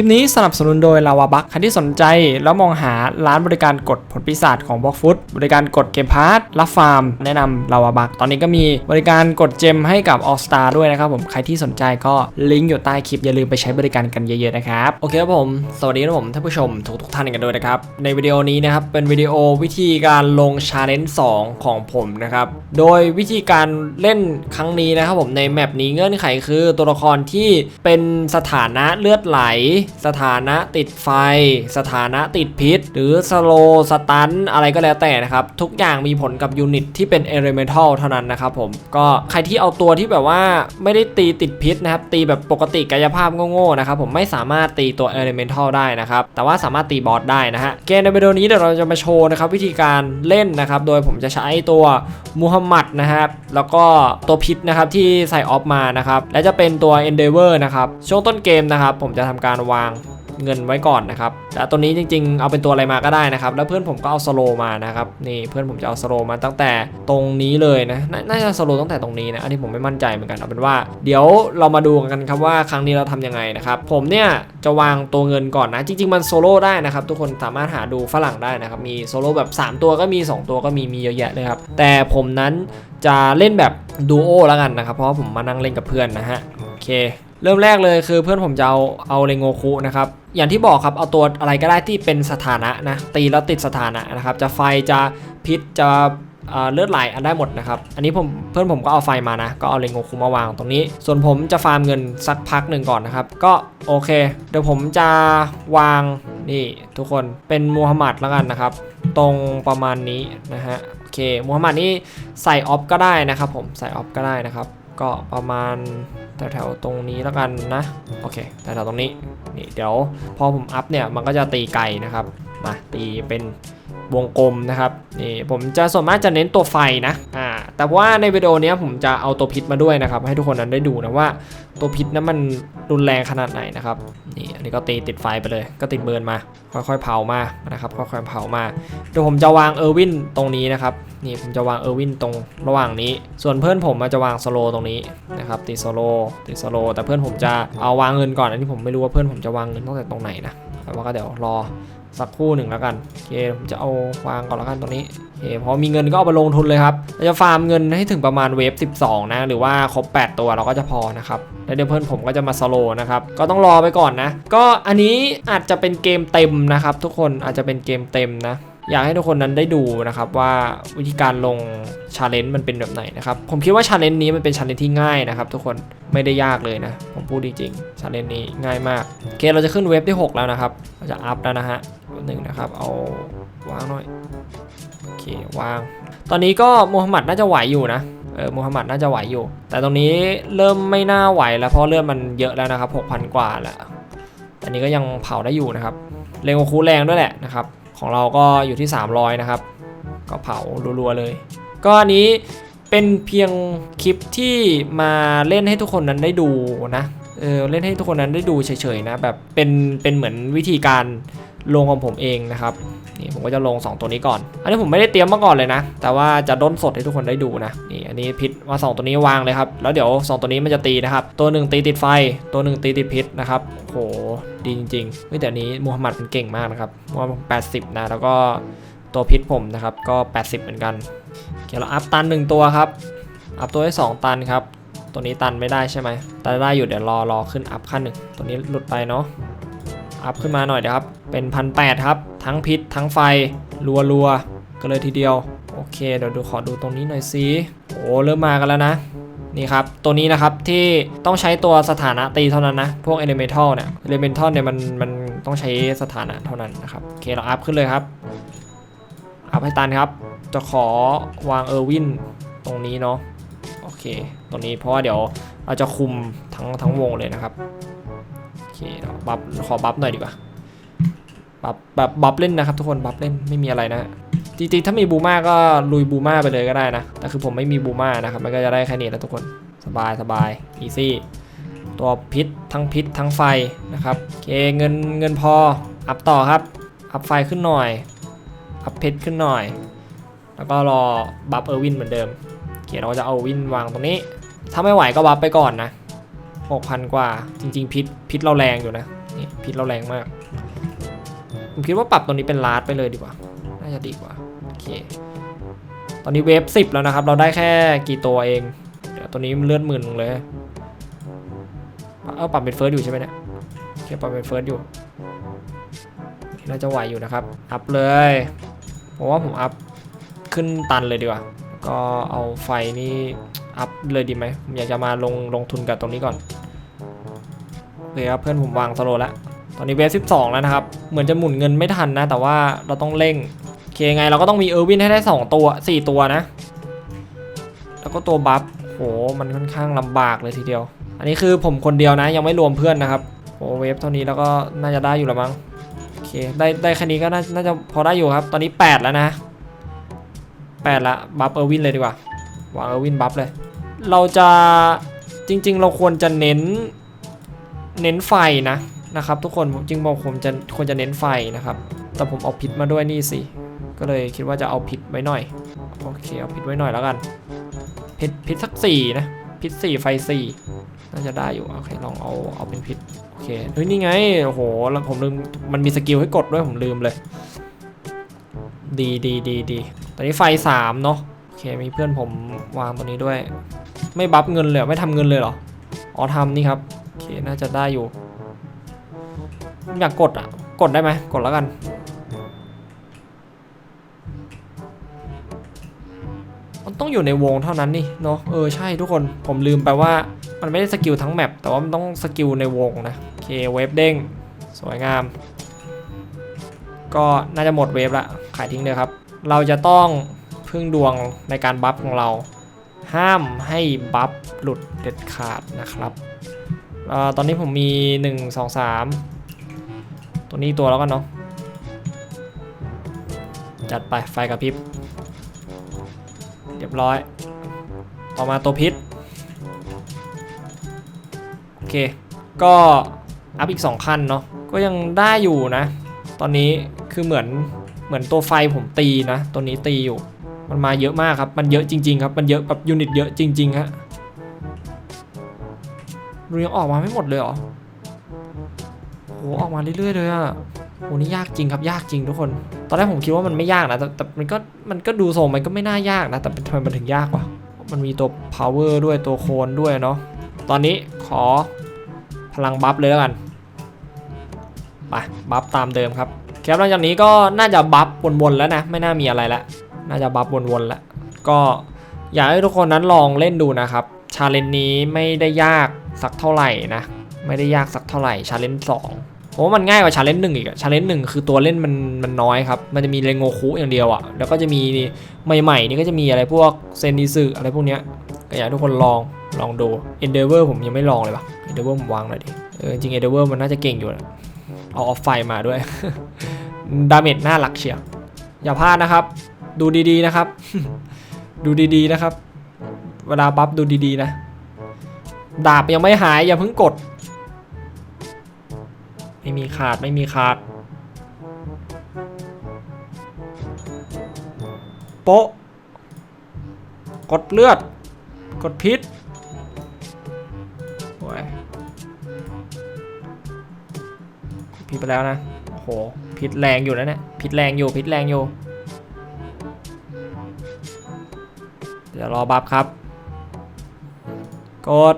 ลิปนี้สนับสนุนโดยลาวาบักใครที่สนใจแล้วมองหาร้านบริการกดผลปีศาจของบล็อกฟุตบริการกดเกมพาร์ทรับฟาร์ม แนะนำลาวาบักตอนนี้ก็มีบริการกดเจมให้กับ All Star ด้วยนะครับผมใครที่สนใจก็ลิงก์อยู่ใต้คลิปอย่าลืมไปใช้บริการกันเยอะๆนะครับโอเคครับผมสวัสดีครับผมท่านผู้ชมทุกทุกๆท่านกันด้วยนะครับในวิดีโอนี้นะครับเป็นวิดีโอวิธีการลงชาเลนจ์2ของผมนะครับโดยวิธีการเล่นครั้งนี้นะครับผมในแมปนี้เงื่อนไขคือตัวละครที่เป็นสถานะเลือดไหลสถานะติดไฟ สถานะติดพิษ หรือสโลสตันอะไรก็แล้วแต่นะครับ ทุกอย่างมีผลกับยูนิตที่เป็นเอ e เมนทัลเท่านั้นนะครับผมก็ใครที่เอาตัวที่แบบว่าไม่ได้ตีติดพิษนะครับ ตีแบบปกติกายภาพโง่ๆนะครับผมไม่สามารถตีตัวเอ e เมนทัลได้นะครับ แต่ว่าสามารถตีบอสได้นะฮะเกมในวิดีโอนี้เดี๋ยวเราจะมาโชว์นะครับวิธีการเล่นนะครับ โดยผมจะใช้ตัวมูฮัมหมัดนะครับแล้วก็ตัวพิษนะครับที่ใส่ออฟมานะครับและจะเป็นตัว Endeavor นะครับช่วงต้นเกมนะครับผมจะทำการวางเงินไว้ก่อนนะครับแต่ตัวนี้จริงๆ เอาเป็นตัวอะไรมาก็ได้นะครับ แล้วเพื่อนผมก็เอาสโลมานะครับ นี่เพื่อนผมจะเอาสโลมาตั้งแต่ตรงนี้เลยนะน,น่าจะสโลตั้งแต่ตรงนี้นะ อันนี้ผมไม่มั่นใจเหมือนกัน เอาเป็นว่า เดี๋ยวเรามาดูกันครับว่าครั้งนี้เราทำยังไงนะครับ ผมเนี่ยจะวางตัวเงินก่อนนะ จริง ๆ มันโซโล่ได้นะครับ ทุกคนสามารถหาดูฝรั่งได้นะครับ มีโซโล่แบบ 3 ตัวก็มี 2 ตัวก็มี มีเยอะแยะเลยครับ แต่ผมนั้นจะเล่นแบบดูโอแล้วกันนะครับ เพราะผมมานั่งเล่นกับเพื่อนนะฮะ โอเค เริ่มแรกเลยคือเพื่อนผมจะเอาเอาเรโงคุนะครับ อย่างที่บอกครับเอาตัวอะไรก็ได้ที่เป็นสถานะนะตีแล้วติดสถานะนะครับ จะไฟจะพิษจะเลือดไหลอันได้หมดนะครับ อันนี้ผมเพื่อนผมก็เอาไฟมานะ ก็เอาเรโงคุมาวางตรงนี้ ส่วนผมจะฟาร์มเงินสักพักหนึ่งก่อนนะครับ ก็โอเค เดี๋ยวผมจะวางนี่ทุกคนเป็นมูฮัมหมัดแล้วกันนะครับ ตรงประมาณนี้นะฮะ โอเคมูฮัมหมัดนี่ใส่ออฟก็ได้นะครับผมใส่ออฟก็ได้นะครับ ก็ประมาณแถวๆตรงนี้แล้วกันนะ โอเคแถวๆตรงนี้นี่เดี๋ยวพอผมอัพเนี่ยมันก็จะตีไกลนะครับ มาตีเป็น วงกลมนะครับนี่ผมจะส่วนมากจะเน้นตัวไฟนะอ่าแต่ว่าในวิดีโอนี้ผมจะเอาตัวพิษมาด้วยนะครับ ให้ทุกคนนั้นได้ดูนะว่าตัวพิษนั้นมันรุนแรงขนาดไหนนะครับนี่อันนี้ก็ตีติดไฟไปเลย ก็ติดเบิร์นมา ค่อยๆเผามานะครับค่อยๆเผามาเดี๋ยวผมจะวางเออร์วินตรงนี้นะครับนี่ผมจะวางเออร์วินตรงระหว่างนี้ ส่วนเพื่อนผมจะวางสโลตรงนี้นะครับติดสโลติดสโลแต่เพื่อนผมจะเอาวางเงินก่อนอันนี้ผมไม่รู้ว่าเพื่อนผมจะวางเงินตั้งแต่ตรงไหนนะ แต่ว่าก็เดี๋ยวรอสักครู่หนึ่งแล้วกันโอเคผมจะเอาวางก่อนแล้วกันตรงนี้โอเคพอมีเงินก็เอาไปลงทุนเลยครับเราจะฟาร์มเงินให้ถึงประมาณเวฟ 12 นะ หรือว่าครบ 8 ตัวเราก็จะพอนะครับแล้วเดี๋ยวเพื่อนผมก็จะมาสโลนะครับก็ต้องรอไปก่อนนะ ก็อันนี้อาจจะเป็นเกมเต็มนะครับ ทุกคนอาจจะเป็นเกมเต็มนะ อยากให้ทุกคนนั้นได้ดูนะครับว่าวิธีการลงชาเลนจ์มันเป็นแบบไหนนะครับผมคิดว่าชาเลนจ์นี้มันเป็นชาเลนจ์ที่ง่ายนะครับทุกคนไม่ได้ยากเลยนะผมพูดจริงๆชาเลนจ์นี้ง่ายมากโอเคเราจะขึ้นเว็บที่ 6 แล้วนะครับเราจะอัพแล้วนะฮะหนึ่งนะครับเอาวางหน่อยโอเควาง ตอนนี้ก็มูฮัมหมัดน่าจะไหวอยู่นะเออมูฮัมหมัดน่าจะไหวอยู่ แต่ตรงนี้เริ่มไม่น่าไหวแล้วเพราะเลือดมันเยอะแล้วนะครับ6,000 กว่าแล้วอันนี้ก็ยังเผาได้อยู่นะครับเรงโอคูแรงด้วยแหละนะครับ ของเราก็อยู่ที่ 300 นะครับ ก็เผารัวๆเลย ก็อันนี้เป็นเพียงคลิปที่มาเล่นให้ทุกคนนั้นได้ดูนะเออเล่นให้ทุกคนนั้นได้ดูเฉยๆนะแบบเป็นเป็นเหมือนวิธีการลงของผมเองนะครับ นี่ผมก็จะลง 2 ตัวนี้ก่อน อันนี้ผมไม่ได้เตรียมมาก่อนเลยนะ แต่ว่าจะด้นสดให้ทุกคนได้ดูนะ นี่อันนี้พิษมา2 ตัวนี้วางเลยครับ แล้วเดี๋ยว 2 ตัวนี้มันจะตีนะครับ ตัวหนึ่งตีติดไฟ ตัวหนึ่งตีติดพิษนะครับโหดีจริงๆเฮ้ยแต่อันนี้มูฮัมหมัดเป็นเก่งมากนะครับว่า80นะ แล้วก็ตัวพิษผมนะครับ ก็ 80 เหมือนกันเดี๋ยวเราอัพตันหนึ่งตัวครับ อัพตัวให้2ตันครับ ตัวนี้ตันไม่ได้ใช่ไหมตันได้อยู่เดี๋ยวรอรอขึ้นอัพขั้นหนึ่งตัวนี้หลุดไปเนาะ อัพขึ้นมาหน่อยเดียวครับ เป็นพันแครับ ทั้งพิษทั้งไฟ รัวรัวกันเลยทีเดียว โอเค เดี๋ยวดูขอดูตรงนี้หน่อยสิโอ้เริ่มมากันแล้วนะ นี่ครับ ตัวนี้นะครับที่ต้องใช้ตัวสถานะตีเท่านั้นนะ พวก Elemental เนี่ย Elemental เนี่ยมันมันต้องใช้สถานะเท่านั้นนะครับ โอเค เราอัพขึ้นเลยครับ อัพให้ตันครับ จะขอวางเออร์วินตรงนี้เนาะ โอเค ตรงนี้เพราะว่าเดี๋ยวเราจะคุมทั้งทั้งวงเลยนะครับ เคบัฟขอบัฟหน่อยดีกว่าบัฟแบบบัฟเล่นนะครับทุกคนบัฟเล่นไม่มีอะไรนะจริงๆถ้ามีบูมาก็ลุยบูมาไปเลยก็ได้นะแต่คือผมไม่มีบูมานะครับมันก็จะได้แค่นี้แล้วทุกคนสบายสบายอีซี่ตัวพิษทั้งพิษทั้งไฟนะครับโอเคเงินเงินพออัพต่อครับอัพไฟขึ้นหน่อยอัพเพชรขึ้นหน่อย แล้วก็รอบัฟเออร์วินเหมือนเดิมโอเคเราจะเอาวินวางตรงนี้ ถ้าไม่ไหวก็บัฟไปก่อนนะ 6,000 กว่า จริง ๆ พิษพิษเราแรงอยู่นะ นี่พิษเราแรงมาก ผมคิดว่าปรับตัวนี้เป็นลาดไปเลยดีกว่า น่าจะดีกว่า โอเค ตอนนี้เวฟสิบแล้วนะครับ เราได้แค่กี่ตัวเอง เดี๋ยวตัวนี้มันเลื่อนหมื่นลงเลย เออปรับเป็นเฟิร์สอยู่ใช่ไหมเนี่ยโอเคปรับเป็นเฟิร์สอยู่ น่าจะไหวอยู่นะครับ อัพเลยผมว่าผมอัพขึ้นตันเลยดีกว่า ก็เอาไฟนี่อัพเลยดีไหม ผมอยากจะมาลงลงทุนกับตรงนี้ก่อน เคครับเพื่อนผมวางสโลแล้วตอนนี้เวฟ12แล้วนะครับ เหมือนจะหมุนเงินไม่ทันนะ แต่ว่าเราต้องเร่งโอเคไงเราก็ต้องมีเออร์วินให้ได้ 2 ตัว 4 ตัวนะ แล้วก็ตัวบัฟโหมันค่อนข้างลำบากเลยทีเดียว อันนี้คือผมคนเดียวนะ ยังไม่รวมเพื่อนนะครับโหเวฟเท่านี้แล้วก็น่าจะได้อยู่แล้วมั้งโอเคได้ได้แค่นี้ก็น่าน่าจะพอได้อยู่ครับ ตอนนี้ 8 แล้วนะ 8 ละบัฟเออร์วินเลยดีกว่าวางเออร์วินบัฟเลย เราจะจริง ๆ เราควรจะเน้น เน้นไฟนะนะครับ ทุกคนผมจริงบอกผมจะควรจะเน้นไฟนะครับ แต่ผมเอาพิษมาด้วยนี่สิ ก็เลยคิดว่าจะเอาพิษไว้หน่อย โอเคเอาพิษไว้หน่อยแล้วกันพิษพิษสักสี่นะพิษสี่ไฟสี่น่าจะได้อยู่ โอเค ลองเอาเอาเป็นพิษโอเคเฮ้ยนี่ไง โอ้โหแล้วผมลืม มันมีสกิลให้กดด้วยผมลืมเลย ดีดีดีดีตอนนี้ไฟสามเนาะโอเค มีเพื่อนผมวางตัวนี้ด้วย ไม่บัฟเงินเลยไม่ทำเงินเลยเหรอ อ๋อทำนี่ครับ น่าจะได้อยู่ อยากกดอะ กดได้ไหมกดแล้วกัน มันต้องอยู่ในวงเท่านั้นนี่เนาะเออใช่ทุกคนผมลืมไปว่า มันไม่ได้สกิลทั้งแมปแต่ว่ามันต้องสกิลในวงนะโอเคเวฟเด้งสวยงาม ก็น่าจะหมดเวฟละขายทิ้งเลยครับ เราจะต้องพึ่งดวงในการบัฟของเรา ห้ามให้บัฟหลุดเด็ดขาดนะครับ ตอนนี้ผมมี 1 2 3 ตัวนี้ตัวแล้วกันเนาะ จัดไปไฟกระพริบ เรียบร้อย ต่อมาตัวพิษ โอเค ก็อัพอีก 2 ขั้นเนาะ ก็ยังได้อยู่นะ ตอนนี้คือเหมือนเหมือนตัวไฟผมตีนะ ตัวนี้ตีอยู่ มันมาเยอะมากครับ มันเยอะจริง ๆ ครับ มันเยอะแบบยูนิตเยอะจริงๆฮะ มันยังออกมาไม่หมดเลยเหรอโหออกมาเรื่อยๆเลยอะโหนี่ยากจริงครับยากจริงทุกคน ตอนแรกผมคิดว่ามันไม่ยากนะแต่แต่มันก็มันก็ดูทรงมันก็ไม่น่ายากนะ แต่ทำไมมันถึงยากวะมันมีตัว power ด้วยตัวโคนด้วยเนาะตอนนี้ขอพลังบัฟเลยแล้วกันไปบัฟตามเดิมครับครับหลังจากนี้ก็น่าจะบัฟวนๆแล้วนะไม่น่ามีอะไรแล้วน่าจะบัฟวนๆแล้วก็อยากให้ทุกคนนั้นลองเล่นดูนะครับชาเลนจ์นี้ไม่ได้ยาก สักเท่าไหร่นะ ไม่ได้ยากสักเท่าไหร่ชาเลนจ์สองผมว่ามันง่ายกว่าชาเลนจ์หนึ่งอีกอะชาเลนจ์หนึ่งคือตัวเล่นมันมันน้อยครับ มันจะมีเรโงคุอย่างเดียวอะแล้วก็จะมีใหม่ๆนี่ก็จะมีอะไรพวกเซนดิสึอะไรพวกเนี้ยก็อยากให้ทุกคนลองลองดู Endeavor ผมยังไม่ลองเลยปะ Endeavor ผมวางหน่อยดิเออจริง Endeavor มันน่าจะเก่งอยู่นะเอาออฟไฟมาด้วยดาเมจน่ารักเชียวอย่าพลาดนะครับ ดูดีๆนะครับ ดูดีๆนะครับ เวลาบัฟดูดีๆนะ ดาบยังไม่หายอย่าเพิ่งกด ไม่มีขาดไม่มีขาด โป๊ะกดเลือด กดพิษโอ้ยพิษไปแล้วนะโอ้โหพิษแรงอยู่นะเนี่ยพิษแรงอยู่พิษแรงอยู่ เดี๋ยวรอบัฟครับ กด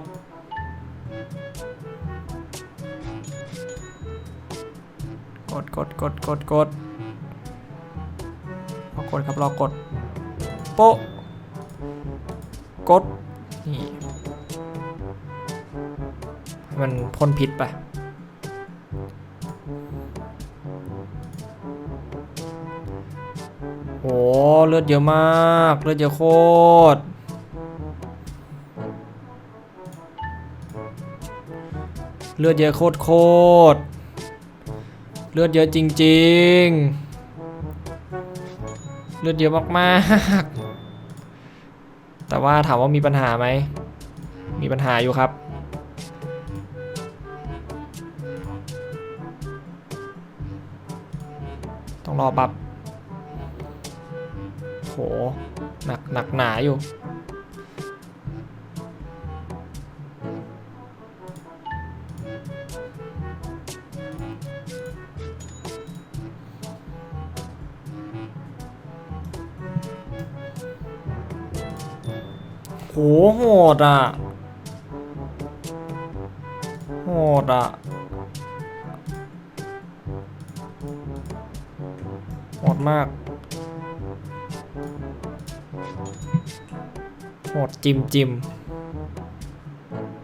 กดกดกดกดรอกดครับรอกด โปะกด นี่ มันพ่นพิษไปโหเลือดเยอะมาก เลือดเยอะโคตร เลือดเยอะโคตรโคตร เลือดเยอะจริง ๆ เลือดเยอะมากๆ แต่ว่าถามว่ามีปัญหาไหม มีปัญหาอยู่ครับ ต้องรอบับโห หนักหนักหนาอยู่ โหโหดอะ โหดอะ โหดมาก โหดจิมจิม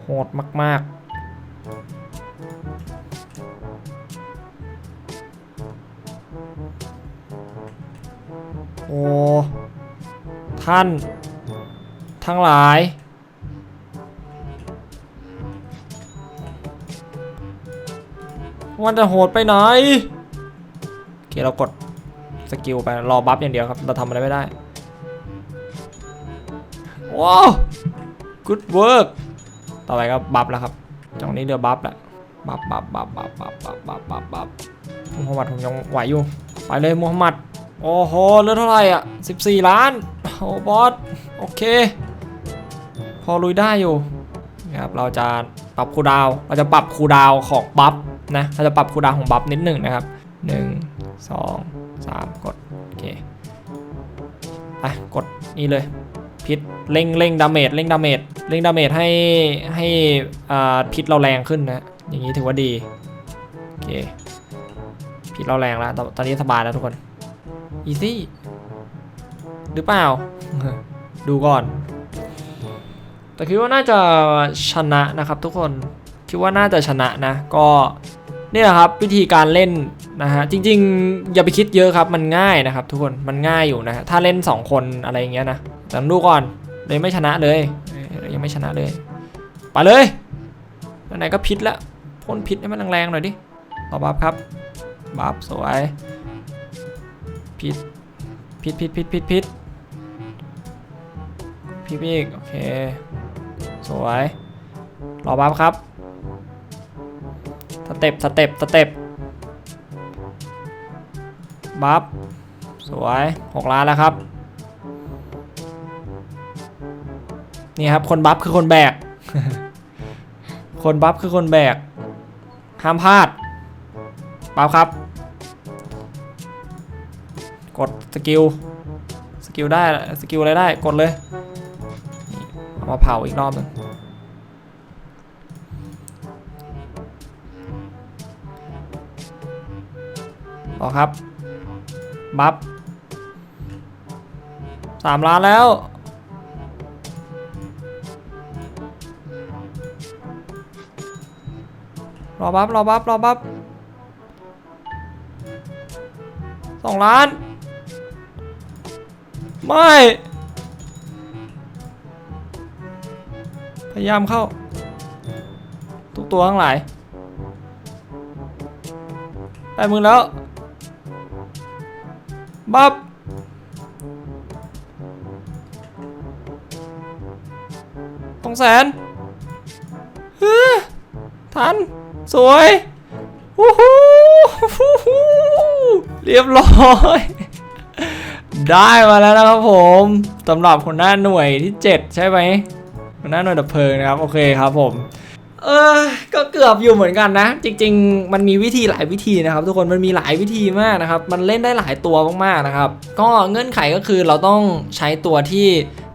โหดมาก ๆโอ้ ท่าน ทั้งหลาย มันจะโหดไปไหนโอเคเรากดสกิลไปรอบัฟอย่างเดียวครับ เราทำอะไรไม่ได้ ว้าว good work ต่อไปก็บัฟแล้วครับจังนี้เรือบัฟแหละบัฟบัฟบัฟบัฟบัฟบัฟบัฟบัฟบัฟมูฮัมหมัดผมยังไหวอยู่ ไปเลยมูฮัมหมัด โอ้โหเหลือเท่าไหร่อะ 14 ล้าน โอ้บอส โอเค อลุยได้อยู่นะครับเราจะปรับคูดาวเราจะปรับคูดาวของบัฟนะเราจะปรับคูดาวของบัฟนิดหนึ่งนะครับ 1 2 3 กดโอเคไปกดนี่เลยพิษเร่งเร่งดาเมจเร่งดาเมจเร่งดาเมจให้ให้อ่าพิษเราแรงขึ้นนะอย่างนี้ถือว่าดีโอเคพิษเราแรงแล้วตอนนี้สบายแล้วทุกคนอีซี่หรือเปล่า ดูก่อน แต่คิดว่าน่าจะชนะนะครับทุกคนคิดว่าน่าจะชนะนะ ก็นี่ยครับวิธีการเล่นนะฮะจริงๆ อย่าไปคิดเยอะครับมันง่ายนะครับ ทุกคนมันง่ายอยู่นะฮะถ้าเล่น 2 คนอะไรอย่างเงี้ยนะแต่ดูก่อนเลยไม่ชนะเลยยังไม่ชนะเลยไปเลยไหนก็พิษล้วพ่นพิษให้มันแรงๆหน่อยดิต่อบัฟครับบัฟสวยพิษพิษพิษพิษพิษพิษพิษอีกโอเค สวย รอบัฟครับ สเต็ป สเต็ป สเต็ป บัฟ สวยหกล้านแล้วครับ นี่ครับ คนบัฟคือคนแบก คนบัฟคือคนแบก ห้ามพลาด บัฟครับ กดสกิล สกิลได้ สกิลอะไรได้ กดเลย มาเผาอีกรอบหนึงต่อครับบัฟสามล้านแล้ว รอบัฟรอบัฟรอบัฟสองล้าน ไม่ พยายามเข้า ทุกตัวทั้งหลายได้มือแล้ว บัฟสองแสนเฮ้ยทัน สวยวู้ฮู้ฮู้ฮู้เรียบร้อย ได้มาแล้วนะครับผมสำหรับหัวหน้าหน่วยที่ 7 ใช่ไหม หัวหน้าหน่วยดับเพลิงนะครับ โอเคครับผม เออ ก็เกือบอยู่เหมือนกันนะ จริง ๆ มันมีวิธีหลายวิธีนะครับ ทุกคนมันมีหลายวิธีมากนะครับ มันเล่นได้หลายตัวมากๆนะครับ ก็เงื่อนไขก็คือเราต้องใช้ตัวที่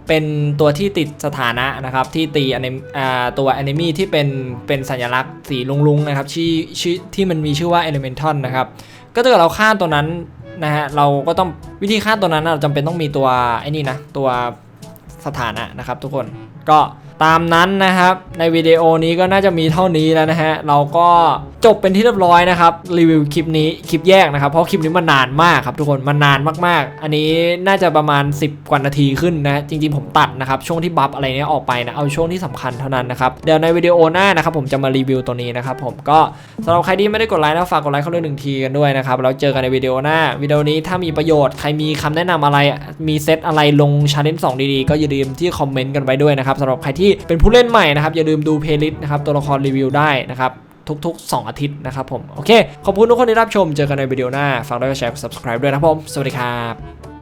เป็นตัวที่ติดสถานะนะครับที่ตีอนิอ่าตัวแอนิมีที่เป็นเป็นสัญลักษณ์สีลุงๆนะครับชื่อชื่อที่มันมีชื่อว่า Elemental นะครับก็ถ้าเกิดเราฆ่าตัวนั้นนะฮะเราก็ต้องวิธีฆ่าตัวนั้นเราจำเป็นต้องมีตัวไอ้นี่นะตัวสถานะนะครับทุกคน ก็ ตามนั้นนะครับ ในวิดีโอนี้ก็น่าจะมีเท่านี้แล้วนะฮะ เราก็จบเป็นที่เรียบร้อยนะครับ รีวิวคลิปนี้คลิปแยกนะครับ เพราะคลิปนี้มันนานมากครับทุกคนมันนานมากๆ อันนี้น่าจะประมาณ 10 กว่านาทีขึ้นนะ จริงๆผมตัดนะครับ ช่วงที่บัฟอะไรเนี้ยออกไปนะ เอาช่วงที่สำคัญเท่านั้นนะครับ เดี๋ยวในวิดีโอหน้านะครับผมจะมารีวิวตัวนี้นะครับผมก็สำหรับใครที่ไม่ได้กดไลค์นะฝากกดไลค์เข้าด้วยหนึ่งทีกันด้วยนะครับแล้วเจอกันในวิดีโอหน้าวิดีโอนี้ถ้ามีประโยชน์ใครมีคำแนะนำอะไรมีเซตอะไรลงชาเลนจ์สองดีๆก็อย่าลืมที่คอมเมนต์กันไว้ด้วยนะครับสำหรับใครที่เป็นผู้เล่นใหม่นะครับอย่าลืมดูเพลย์ลิสต์นะครับตัวละครรีวิวได้นะครับทุก ๆ 2 อาทิตย์นะครับผม โอเค ขอบคุณทุกคนที่รับชม เจอกันในวิดีโอหน้า ฝากไลค์กดแชร์กด subscribe ด้วยนะครับผม สวัสดีครับ